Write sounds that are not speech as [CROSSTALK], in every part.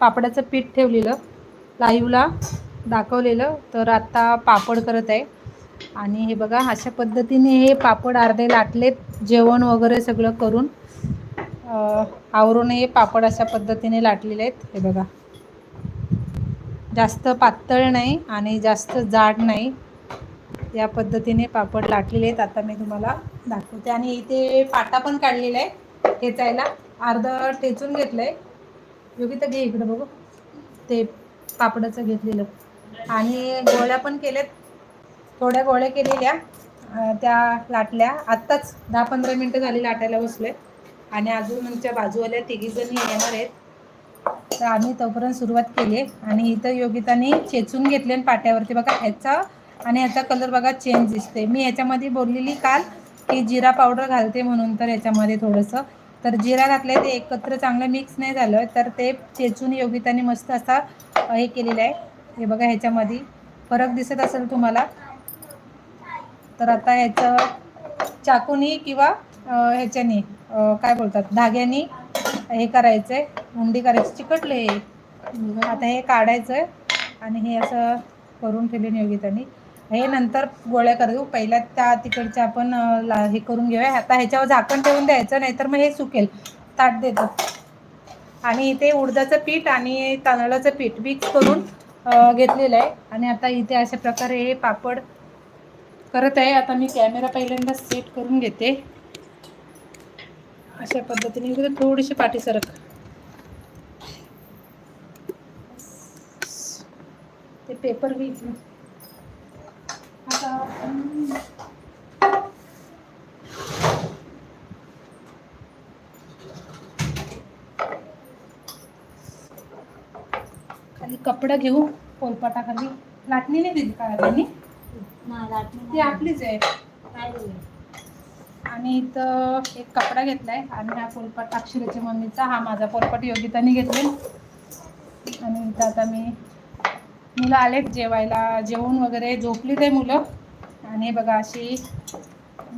पापडाचं पीठ ठेवलेलं लाईवला दाखवलेलं तर आत्ता पापड करत आहे. आणि हे बघा अशा पद्धतीने हे पापड अर्धे लाटलेत जेवण वगैरे सगळं करून. आवरून हे पापड अशा पद्धतीने लाटलेले आहेत हे बघा. जास्त पातळ नाही आणि जास्त जाड नाही. या पद्धतीने पापड लाटलेले आहेत आता मी तुम्हाला दाखवते. आणि इथे पाटा पण काढलेला आहे ठेचायला. अर्ध ठेचून घेतलं आहे योगिता घे इकडं बघू. ते पापडाचं घेतलेलं. आणि गोळ्या पण केल्यात थोड्या गोळ्या केलेल्या. त्या लाटल्या. आत्ताच दहा पंधरा मिनटं झाली लाटायला बसले आणि अजून आमच्या बाजूवाल्या तिघीजणी येणार आहेत. तर आम्ही तोपर्यंत सुरुवात केली. आणि इथं योगिताने चेचून घेतले आणि पाट्यावरती बघा ह्याचा आणि ह्याचा कलर बघा चेंज दिसते मी ह्याच्यामध्ये बोललेली काल की जिरा पावडर घालते म्हणून तर ह्याच्यामध्ये थोडंसं. तर जिरा घातलं ते एकत्र चांगलं मिक्स नाही झालं तर ते चेचून योगिताने मस्त असा हे केलेलं आहे. हे बघा ह्याच्यामध्ये. फरक दिसत असेल तुम्हाला? तर आता ह्याचं चाकूनी किंवा ह्याच्यानी काय बोलतात? धाग्यानी हे करायचं आहे उंडी करायची. चिकटले आता हे काढायचं आहे आणि हे असं करून ठेवले योगितानी. हे नंतर गोळ्या करू. पहिल्या त्या तिकडच्या आपण ला हे करून घेऊया. आता ह्याच्यावर झाकण ठेवून द्यायचं नाहीतर मग हे सुकेल. ताट देतो. आणि इथे उडदाचं पीठ आणि तांदळाचं पीठ मिक्स करून घेतलेलं आहे. आणि आता इथे अशा प्रकारे हे पापड करत आहे. आता मी कॅमेरा पहिल्यांदा सेट करून घेते. अशा पद्धतीने इकडे थोडीशी पाठी सरक ते पेपर बी खाली कपडा घेऊ पोलपाटाखाली. लाटणी नाही दिली का त्यांनी ती आपलीच आहे. आणि इथं एक कपडा घेतलाय. आणि हा पोलपाट अक्षराच्या मम्मीचा. हा माझा पोलपाट योगिताने घेतले आणि इथं आता मी मुलं आलेत जेवायला जेवून वगैरे झोपली ते मुलं. आणि बघा अशी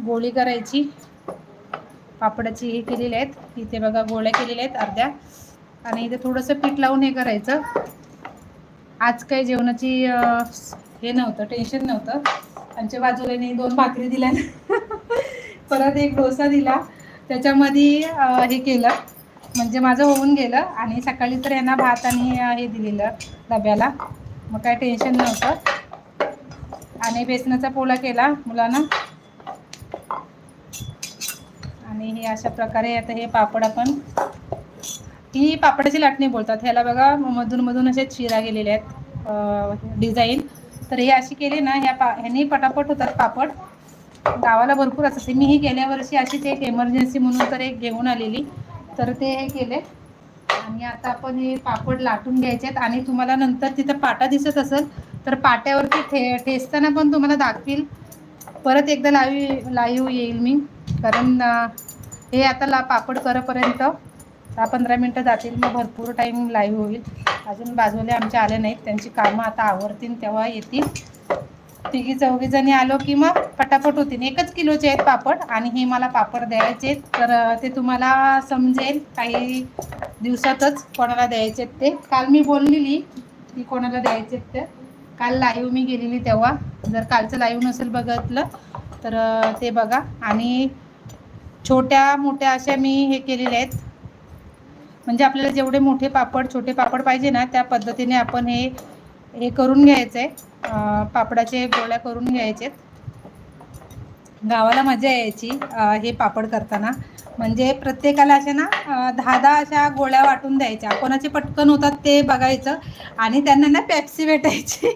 गोळी करायची. पापडाची हे केलेली आहेत. इथे बघा गोळ्या केलेल्या आहेत अर्ध्या. आणि इथे थोडंसं पीठ लावून हे करायचं. आज काही जेवणाची हे नव्हतं टेन्शन नव्हतं. आमच्या बाजूला दोन भाकरी दिल्या [LAUGHS] परत एक डोसा दिला. त्याच्यामध्ये हे केलं. म्हणजे माझं होऊन गेलं. आणि सकाळी तर यांना भात आणि हे दिलेलं डब्याला. मग काय टेन्शन नव्हतं. आणि बेसनाचा पोळा केला मुलांना. आणि हे अशा प्रकारे आता हे पापड आपण ही पापडाची लाटणी बोलतात. ह्याला बघा मधून मधून असे चिरा गेलेले आहेत डिझाईन तर हे अशी केली ना ह्या पा ह्यानी पटापट होतात पापड. गावाला भरपूर असते मी ही गेल्या वर्षी अशीच एक एमर्जन्सी म्हणून तर एक घेऊन आलेली. तर ते हे केले. आणि आता आपण हे पापड लाटून घ्यायचे आहेत आणि तुम्हाला नंतर तिथं पाटा दिसत असेल तर पाट्यावरती ठे ठेचताना पण तुम्हाला दाखवील. परत एकदा लावी लाईव्ह येईल मी कारण हे आता ला पापड करपर्यंत दहा पंधरा मिनटं जातील मग भरपूर टाईम लाईव्ह होईल. अजून बाजूला आमच्या आले नाहीत त्यांची कामं आता आवडतील तेव्हा येतील. तिघी चौघी जणी आलो की मग पटापट होतील एकच किलोचे आहेत पापड आणि हे मला पापड द्यायचे तर ते तुम्हाला समजेल. काही दिवसातच कोणाला द्यायचे ते. काल मी बोललेली की कोणाला द्यायचे ते. काल लाईव्ह मी गेलेली तेव्हा. जर कालचं लाईव्ह नसेल बघितलं तर ते बघा. आणि छोट्या मोठ्या अशा मी हे केलेल्या आहेत. म्हणजे आपल्याला जेवढे मोठे पापड छोटे पापड पाहिजे ना त्या पद्धतीने आपण हे हे करून घ्यायचं आहे पापडाचे गोळ्या करून घ्यायचे गावाला मजा यायची हे पापड करताना. म्हणजे प्रत्येकाला अशा ना दहा दहा अशा गोळ्या वाटून द्यायच्या. कोणाचे पटकन होतात ते बघायचं आणि त्यांना ना पेप्सी भेटायची.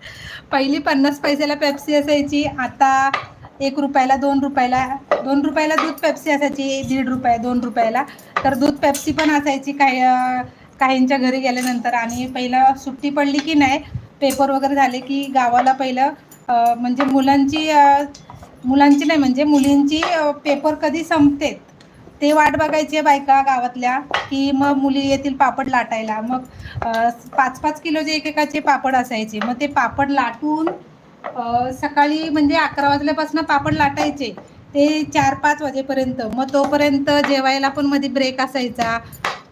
[LAUGHS] पहिली पन्नास पैशाला पेप्सी असायची आता एक रुपयाला दोन रुपयाला दोन रुपयाला दूध पेप्सी असायची दीड रुपये दोन रुपयाला. तर दूध पेप्सी पण असायची काही काहींच्या घरी गेल्यानंतर आणि पहिला सुट्टी पडली की नाही पेपर वगैरे झाले की गावाला पहिलं म्हणजे मुलांची मुलांची नाही म्हणजे मुलींची पेपर कधी संपते ते वाट बघायची बायका गावातल्या की मग मुली येतील पापड लाटायला मग पाच पाच किलोचे एकेकाचे पापड असायचे मग ते पापड लाटून सकाळी म्हणजे अकरा वाजल्यापासून पापड लाटायचे ते चार पाच वाजेपर्यंत मग तोपर्यंत जेवायला पण मध्ये ब्रेक असायचा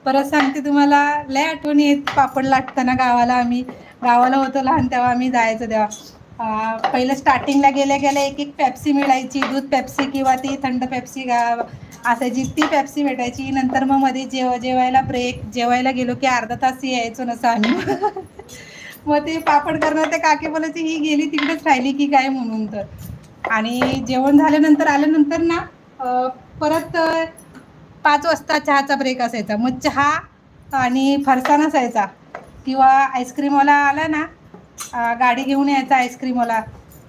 परत सांगते तुम्हाला लय आठवणी येत पापड लाटताना गावाला आम्ही. गावाला होतो लहान तेव्हा आम्ही जायचो तेव्हा. पहिलं स्टार्टिंगला गेल्या गेल्या एक एक पेप्सी मिळायची दूध पेप्सी किंवा ती थंड पेप्सी गा- असायची. ती पेप्सी भेटायची. नंतर मग मध्ये जेव जेवायला ब्रेक जेवायला गेलो की अर्धा तास यायचो नसं आम्ही [LAUGHS] मग ते पापड करणार ते काके बोलायची ही गेली तिकडेच राहिली की काय म्हणून तर? आणि जेवण झाल्यानंतर आल्यानंतर ना परत पाच वाजता चहाचा ब्रेक असायचा. मग चहा आणि फरसाण असायचा. किंवा आईस्क्रीमवाला आला ना गाडी घेऊन यायचा आईस्क्रीमवाला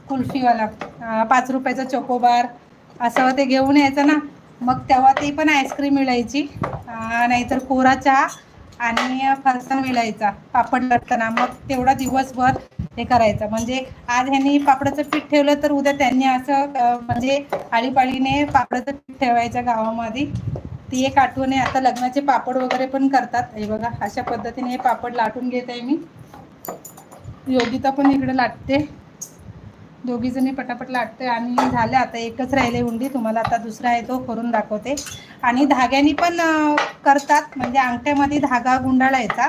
कुल्फीवाला. पाच रुपयाचा चोकोबार असं ते घेऊन यायचं ना. मग तेव्हा ते पण आईस्क्रीम मिळायची. नाहीतर कोरा चहा आणि फरसाण मिळायचा. पापड लटताना मग तेवढा दिवसभर हे करायचं. म्हणजे आज ह्यांनी पापडाचं पीठ ठेवलं तर उद्या त्यांनी असं म्हणजे आळीपाळीने पापडाचं पीठ ठेवायचं गावामध्ये. ती एक आठवण आहे. आता लग्नाचे पापड वगैरे पण करतात. हे बघा अशा पद्धतीने हे पापड लाटून घेत आहे मी. योगिता पण इकडे लाटते. दोघी जणी पटापट लाटते आणि झाले आता एकच राहिले उंडी तुम्हाला आता दुसरा आहे तो करून दाखवते. आणि धाग्यानी पण करतात. म्हणजे अंगठ्यामध्ये धागा गुंडाळायचा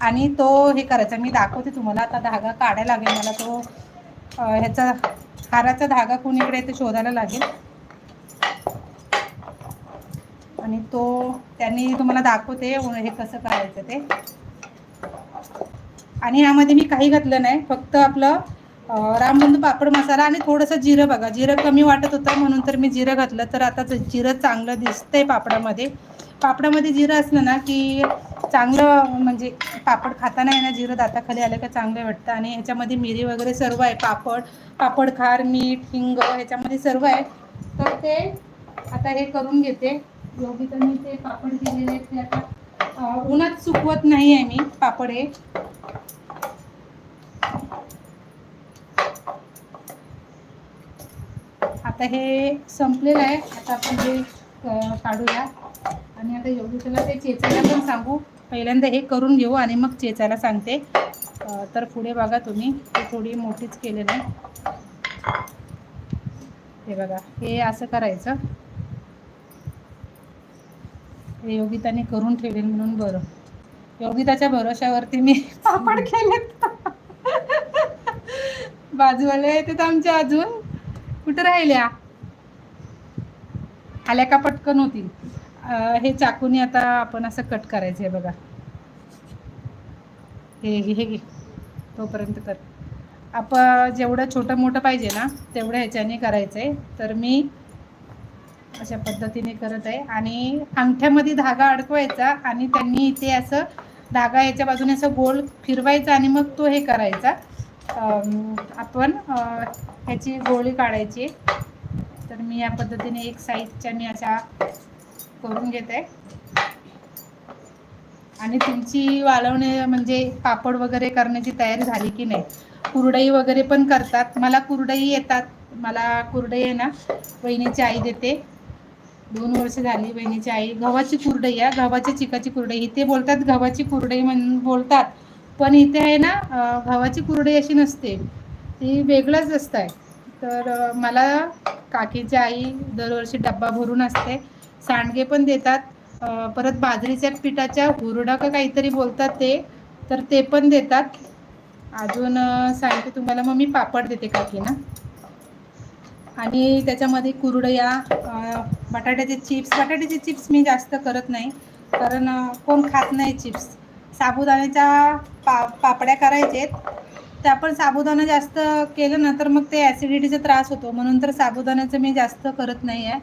आणि तो हे करायचा. मी दाखवते तुम्हाला. आता धागा काढायला लागेल. मला तो ह्याचा हाराचा धागा कुणीकडे ते शोधायला लागेल. आणि तो त्यांनी तुम्हाला दाखवते हे कसं करायचं ते. आणि यामध्ये मी काही घातलं नाही फक्त आपलं रामबंधू पापड मसाला आणि थोडंसं जिरं बघा. जिरं कमी वाटत होतं म्हणून तर मी जिरं घातलं. तर आता जिरं चांगलं दिसतंय पापडामध्ये. पापडामध्ये जिरं असलं ना की चांगलं म्हणजे पापड खाताना आहे ना जिरं दाताखाली आलं का चांगलं वाटतं. आणि ह्याच्यामध्ये मिरी वगैरे सर्व आहे पापड पापड खार मीठ हिंग ह्याच्यामध्ये सर्व आहे. तर ते आता हे करून घेते. योगितांनी ते पापड केलेले आहेत ते आता उन्हात सुकवत नाही आहे मी पापड. हे आता हे संपलेलं आहे. आता आपण हे काढूया. आणि आता योगिताला ते चेचायला पण सांगू. पहिल्यांदा हे करून घेऊ आणि मग चेचायला सांगते. तर पुढे बघा तुम्ही. ते थोडी मोठीच केलेलं आहे. हे बघा. हे असं करायचं. योगिताने करून ठेवेल म्हणून बरं. योगिताच्या भरोशावरती मी [LAUGHS] पापड केलेत. बाजूवाले आहेत आमच्या अजून. कुठं राहिल्या? आल्या का पटकन होतील. हे चाकूने आता आपण असं कट करायचं आहे बघा. हे घे हे घे तोपर्यंत कर. आपण जेवढं छोटं मोठं पाहिजे ना तेवढं ह्याच्याने करायचं आहे तर मी अशा पद्धतीने करत आहे. आणि अंगठ्यामध्ये धागा अडकवायचा आणि त्यांनी इथे असं धागा याच्या बाजूने असं गोल फिरवायचा आणि मग तो हे करायचा. आपण ह्याची गोळी काढायची. तर मी या पद्धतीने एक साईजच्या मी अशा करून घेत. आहे आणि तुमची वाळवणे म्हणजे पापड वगैरे करण्याची तयारी झाली की नाही? कुरडई वगैरे पण करतात. मला कुरडई येतात. मला कुरडई आहे ना वहिनीची आई देते. दोन वर्ष झाली बहिणीची आई गव्हाची कुरडई आहे गव्हाच्या चिकाची कुरडई. इथे बोलतात गव्हाची कुरडई म्हण बोलतात. पण इथे आहे ना गव्हाची कुरडई अशी नसते. ती वेगळंच असतं आहे तर मला काकीची आई दरवर्षी डब्बा भरून असते. सांडगे पण देतात. परत बाजरीच्या पिठाच्या हुरडा का काहीतरी बोलतात ते. तर ते पण देतात. अजून सांगते तुम्हाला मग मी पापड देते काकीना. आणि त्याच्यामध्ये कुरडया बटाट्याचे चिप्स बटाट्याचे चिप्स मी जास्त करत नाही. कारण कोण खात नाही चिप्स. साबुदाण्याच्या पा पापड्या करायचेत. त्या पण साबुदाणा जास्त केलं ना तर मग ते ॲसिडिटीचा त्रास होतो. म्हणून तर साबुदाण्याचं मी जास्त करत नाही आहे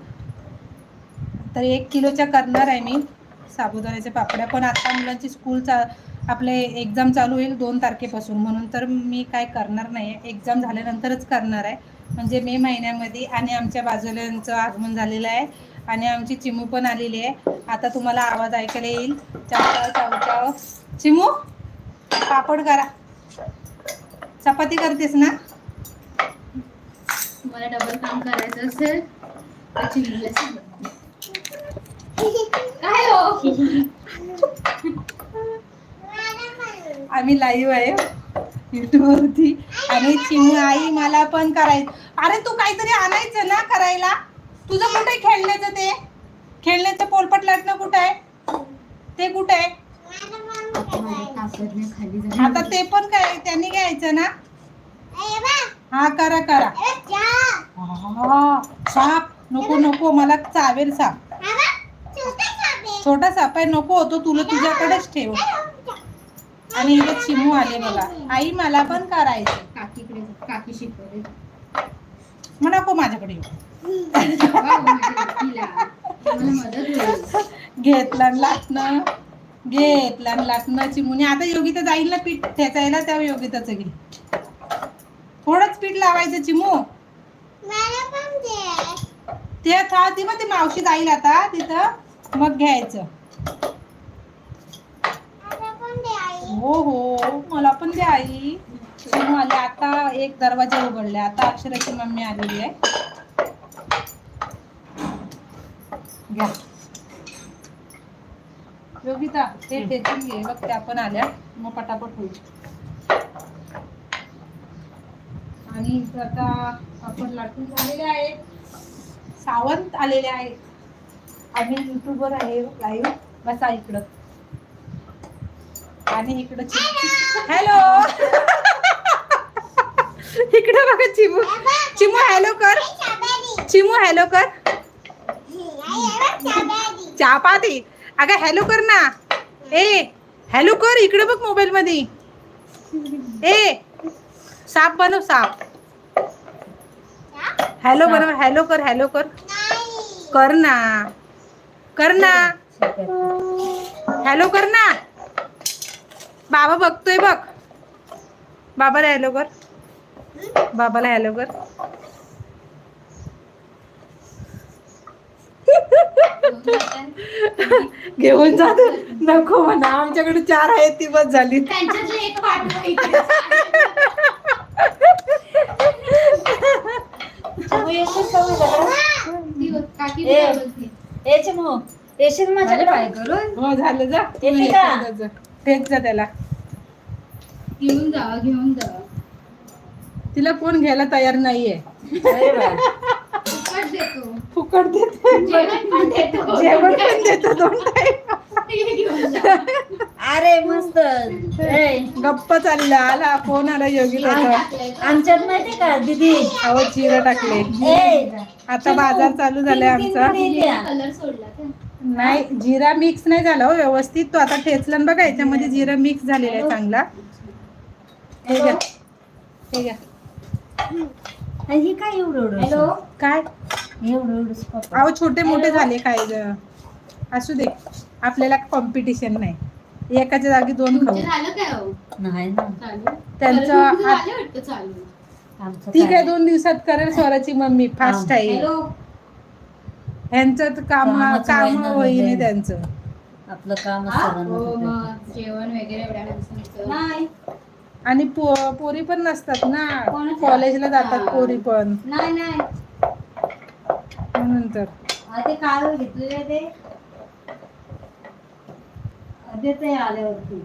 तर एक किलोच्या करणार आहे मी साबुदाण्याच्या पापड्या. पण आता मुलांची स्कूल चा आपले एक्झाम चालू होईल दोन तारखेपासून. म्हणून तर मी काय करणार नाही आहे एक्झाम झाल्यानंतरच करणार आहे. म्हणजे मे महिन्यामध्ये आणि आमच्या बाजूल्यांचं आगमन झालेलं आहे. आणि आमची चिमू पण आलेली आहे. आता तुम्हाला आवाज ऐकायला येईल. चाव चाव चाव चाव. चिमू पापड करा. चपाती करतेस ना? मला डबल काम करायचं असेल. काय हो? आम्ही लाईव्ह आहे. युट्यूबवरती. आणि चिमू आई मला पण करायचं. अरे तू काहीतरी आणायचं ना करायला? तुझं कुठे खेळण्याचं ते? खेळण्याचं पोलपट लाटणं कुठं आहे? ते कुठं आहे? आता आता ते पण काय त्यांनी घ्यायचं ना? हा करा करा. हा, साप. नको नको मला चावेल साप. छोटा साप आहे. नको होतो तुला तुझ्याकडेच ठेव. आणि इथे चिमू आले बघा. आई मला पण करायचं काकीकडे. काकी शिकवते मग नको माझ्याकडे घेतला लाटणं. घेतला न लाटणं चिमूने. आता योगिता जाईल ना पीठ ठेचायला त्या योगिताचं घे. थोडंच पीठ लावायचं चिमू. ते था ती मग ती मावशी जाईल आता तिथं. मग घ्यायचं. हो हो. मला पण द्या आई. आले आता एक दरवाजा उघडले आता अक्षराची मम्मी आलेली आहे. घ्या. योगिता ते ठेचून घे. बघ त्या पण आल्या. मग पटापट होईल. आणि आता आपण लाटून झालेले आहे सावंत आलेले आहेत. आम्ही युट्यूबवर आहे लाईव्ह बसा इकडं. आणि इकडं हॅलो इकडं बघा चिमू चिमू हॅलो कर. चिमू हॅलो कर. चापाती अगं हॅलो कर ना. ए हॅलो कर. इकडे बघ मोबाईल मध्ये ए साप बनव साप. हॅलो बनव हॅलो कर हॅलो कर. कर ना. कर ना. हॅलो कर ना. बाबा बघतोय बघ. बाबाला हॅलो कर. बाबाला हॅलो कर. घेऊन जात नको म्हणा आमच्याकडे चार आहेत ती बस झाली. येशील माझ्याकडे? करून हो झालं जा. येते का? तेच जा त्याला. घेऊन जा घेऊन जा. तिला कोण घ्यायला तयार नाहीये. फुकट देतो. फुकट देते. जेवण पण देतो. जेवण पण देतो दोन टाइम हे घेऊन जा. अरे मस्त. ए, गप्प चालला. आला. फोन आला योगी आमच्यात माहिती का दीदी? अहो चिरा टाकले. ए आता बाजार चालू झालाय आमचा. कलर सोडला का? नाही जिरा मिक्स नाही झाला हो व्यवस्थित तो आता ठेचला ना बघा याच्यामध्ये जिरा मिक्स झालेला आहे चांगला. हे घ्या. हे घ्या. हे काय एवढं एवढं काय? एवढं एवढं अहो छोटे मोठे झाले काय ग. असू दे. आपल्याला कॉम्पिटिशन नाही. एकाच्या जागी दोन खाऊ. तुमचं झालं काय हो? नाही ना. चालू? त्यांचं कलर तुमचं आत- झालं वाटतं चालू. आमचं ठीक आहे काय. दोन दिवसात करेल स्वराची मम्मी. फास्ट आहे. हॅलो? ह्यांचं तर काम कामाचं काम होईने म्हणजे. त्यांचं. आपलं काम हो मग जेवण वगैरे एवढ्या नाही. आणि पो पोरी पण नसतात ना. कोणाच्या? कॉलेजला जातात पोरी पण. नाही नाही. म्हणून तर. हा, ते काल घेतलेले ते. देते आल्यावरती.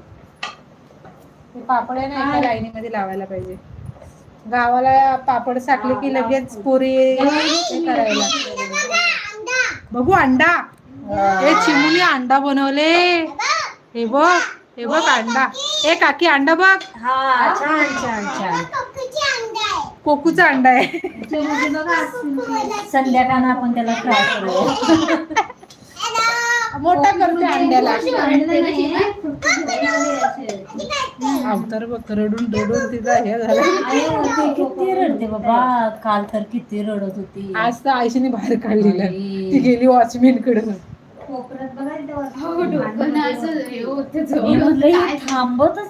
ते पापड्या ना एका लाईनीमध्ये लावायला पाहिजे. गावाला पापड साठले की लगेच पोरी हे करायला. बघू अंडा. हे. चिमुनी अंडा बनवले. हे बघ हे बघ अंडा. ए काकी अंडा बघ. हा छान छान छान. कोकूचा अंडा आहे. संध्याकाळ आपण त्याला फ्राय करूया. मोठा करते अंड्याला? अवतार बघ रडून रडून तिचा हे झालं. किती रडते बाबा. काल तर किती रडत होती. आज तर आयशीने बाहेर काढलेलं. ती गेली वॉचमॅनकडे हो,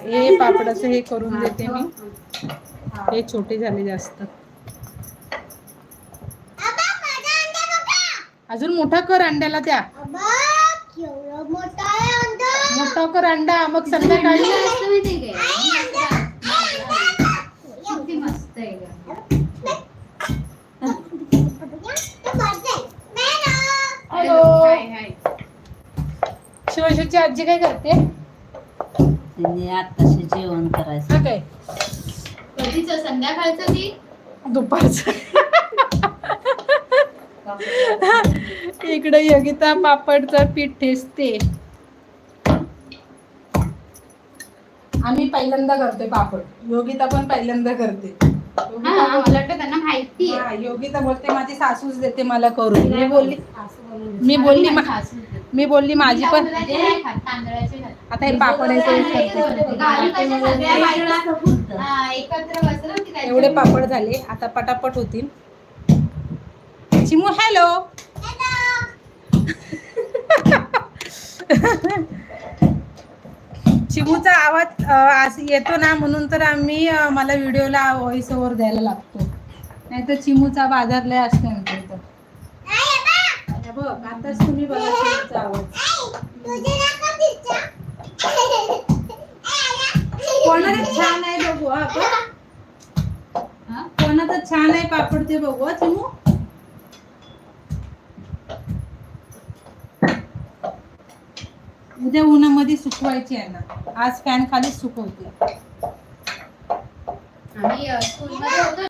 हे हे हे पापडाचं हे करून देते मी. हे. छोटे झाले जास्त. अजून मोठा कर अंड्याला त्या. मोठा कर अंडा मग संध्याकाळी काय? असतं माहितीये काय? किती मस्त आहे गं. हॅलो. हाय, हाय. शिवशाची आजी काय करते? त्यांनी आत्ताशी जेवण करायचं. हा काय? कधीच? संध्याकाळचं ती? दुपारचं. इकडे योगिता पापडचं पीठ ठेचते. आम्ही पहिल्यांदा करतोय पापड योगिता पण पहिल्यांदा करते हा योगिता मला बोल- वाटतं त्यांना माहिती आहे. हा, योगिता बोलते माझी सासूच देते मला करून मी बोलली असं मी बोलली माझी मा- सासू देते. मी बोलली माझी पण तांदळाचे नाही खात, तांदळाचे खात. आता हे पापड आहे ते करते. गावी कशा सगळ्या बायका असतं फक्त. हा, एकत्र बसलो की त्यांच्या- एवढे पापड झाले आता पटापट होतील चिमू हॅलो [LAUGHS] चिमूचा आवाज आज येतो ना म्हणून तर आम्ही मला व्हिडिओला व्हॉइस ओव्हर द्यायला लागतो. नाही तर चिमूचा बाजार लय असतो आमच्या इथं बघ आताच तुम्ही बघा चिमूचा आवाज. कोणाचं छान आहे बघू आपण? कोणाचं छान आहे पापड ते बघू चिमू. उद्या उन्हामध्ये सुकवायची आहे ना आज फॅन खाली सुकवते आम्ही अ, स्कूलमध्ये होतो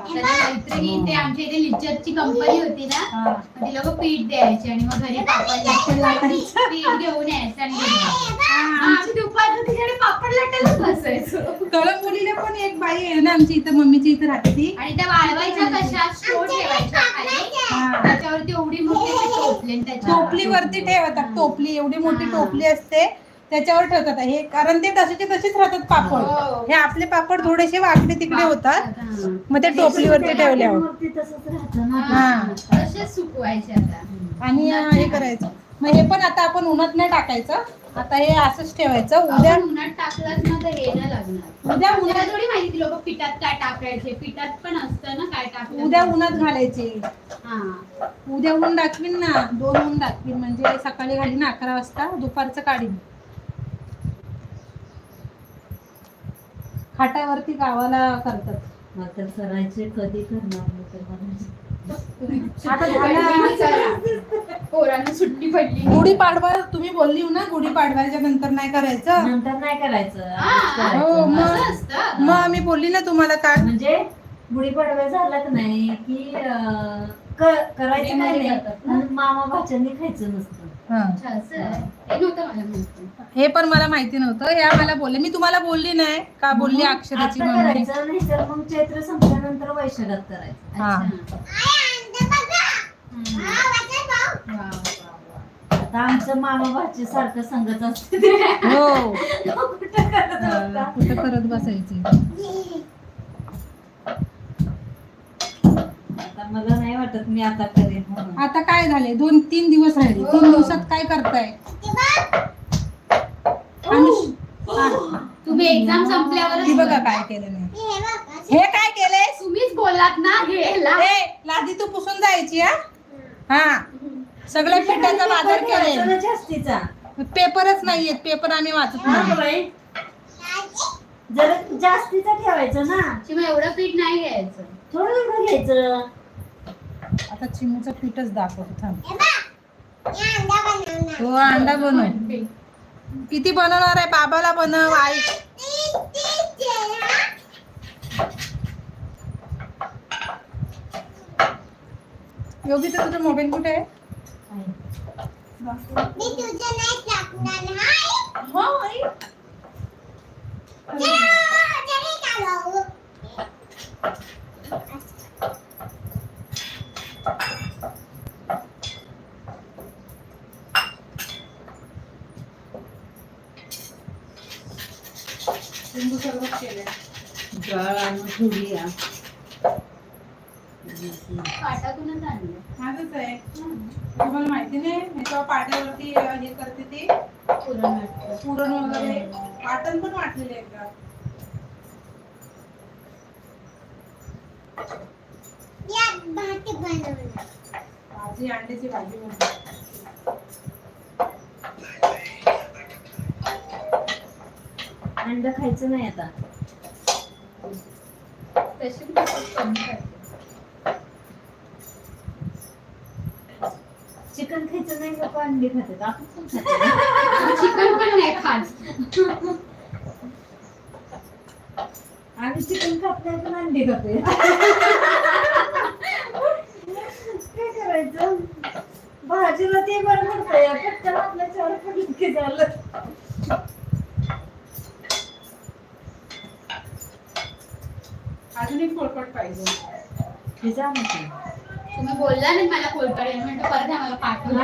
ना त्याच्या मैत्रिणी ते आमच्या इथे लिचरची कंपनी होती ना ती लोक पीठ द्यायची आणि मग घरी पापड लाटायची. पीठ घेऊन यायचं आणि घरी यायचं. आमची दुपार तिकडे पापड लाटायलाच बसायचो कळंबोलीला पण एक बाई आहे ना आमची इथं मम्मीची इथं राहते ती आणि त्या वाळवायच्या कशा स्टोर ठेवायच्या खाली हा. त्याच्यावरती एवढी मोठी टोपली त्याच्यावर टोपलीवरती ठेवतात टोपली एवढी मोठी. टोपली असते त्याच्यावर ठेवतात. हे कारण ते तसेचे तसेच राहतात पापड. हो. हे आपले पापड थोडेसे वाकडे तिकडे होतात. मग ते टोपलीवरती ठेवल्यावर. हा. आणि हे करायचं. मग हे पण आता आपण उन्हात नाही टाकायचं. आता हे असंच ठेवायचं. उद्या उन्हात टाकलंच ना तर हे नाही लागणार. उद्या उन्हात थोडी माहिती लोक पिठात काय टाकायचे? पिठात पण असतं ना काय टाकलं उद्या उन्हात घालायचे. हा. उद्या ऊन दाखवीन ना. दोन ऊन दाखवीन. म्हणजे सकाळी घालीन अकरा वाजता दुपारचं काढीन. खाटावरती गावाला करतात. मग तर करायचे कधी करणार पोरांना सुट्टी पडली. गुढीपाडवा तुम्ही बोलली हो ना गुढीपाडव्याच्या नंतर नाही करायचं? नंतर नाही करायचं. हा. मग. मग मी बोलली ना तुम्हाला काय? म्हणजे गुढीपाडवा झाला की नाही की करायचं नाही मामा भाच्यांनी खायचं नसतं. हा. पण मला माहिती नव्हतं. हे मला बोलले. मी तुम्हाला बोलली नाही. का बोलली अक्षराची नाही तर मग चैत्र संपल्यानंतर वैशाखात करायचं. हा. आता आमचं मामा भाची सारखं संगत असते. हो. कुठं करत बसायची? मला नाही वाटत मी आता करेन म्हणून. आता काय झाले दोन तीन दिवस राहिले. तीन दिवसात काय करताय? आम्ही- हा, तुम्ही एक्झाम संपल्यावर ती बघा काय केलं नाही हे काय केलंय तुम्हीच बोललात ना हे ए लादी तू पुसून जायची हा? हा. सगळ्या पिठाचा बाजार केलाय. ना जास्तीचा पेपरच नाहीयेत पेपर आम्ही वाचत हा, नाही. बाई. जरा जास्तीचा ठेवायचं ना. शिवाय एवढं पीठ नाही घ्यायचं. थोडं थोडं घ्यायचं. आता चिमूचं पीठच दाखवतो थांब. हो अंडा बनव. किती बनवणार आहे? बाबाला बनव आई. योगी तर तुझा मोबाईल कुठे आहे? हो, आई. चिमू सर्वच केलंय. आणलं. माझंच आहे. तुम्हाला माहिती नाही पाट्यावरती हे करते ते. पुरण वाटतं. पुरण वगैरे. वाटण पण वाटलेले एकदा. भाजी अंड्याची भाजी बनवली अंड खायचं नाही आता. तशी कमी खाते. चिकन खायचं नाही लोक अंडी खातात आपण पण खातो. [LAUGHS] चिकन पण नाही खात. आम्ही चिकन खात नाही पण अंडी खातोय [LAUGHS] काय करायचं भाजीला ते बरं पडतंय पटकन आपल्या चार पडलं की झालं अजून एक पोळपट पाहिजे हे जा म्हटलं. तुम्ही बोलला नाही मला कोलपाडी म्हणतो परत आम्हाला पाठवलं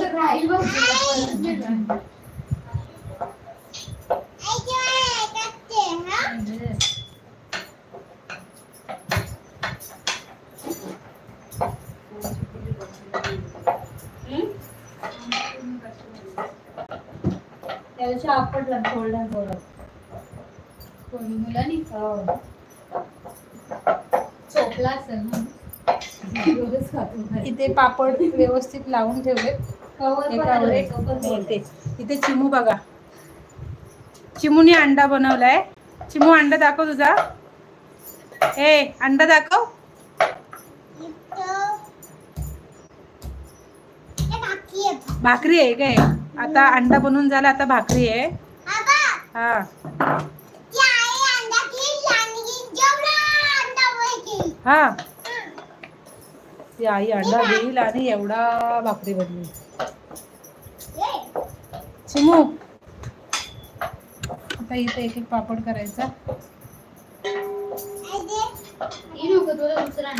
तर राहील परत. त्या दिवशी आपटला कोणी मुलांनी हो. चोपला असेल म्हणून. रोजच खातो घरी. इथे पापड व्यवस्थित लावून ठेवले एकावर एक इथे चिमू बघा. चिमूने अंडा बनवलाय. चिमू अंडा दाखव तुझा. ए अंडा दाखव. भाकरी आहे काय? आता अंडा बनवून झाला आता भाकरी आहे. हा. हा. ती आई अंडा देईल आणि एवढा भाकरी बनवी चिमू आता इथे एक एक पापड करायचा. नको तुला दुसरा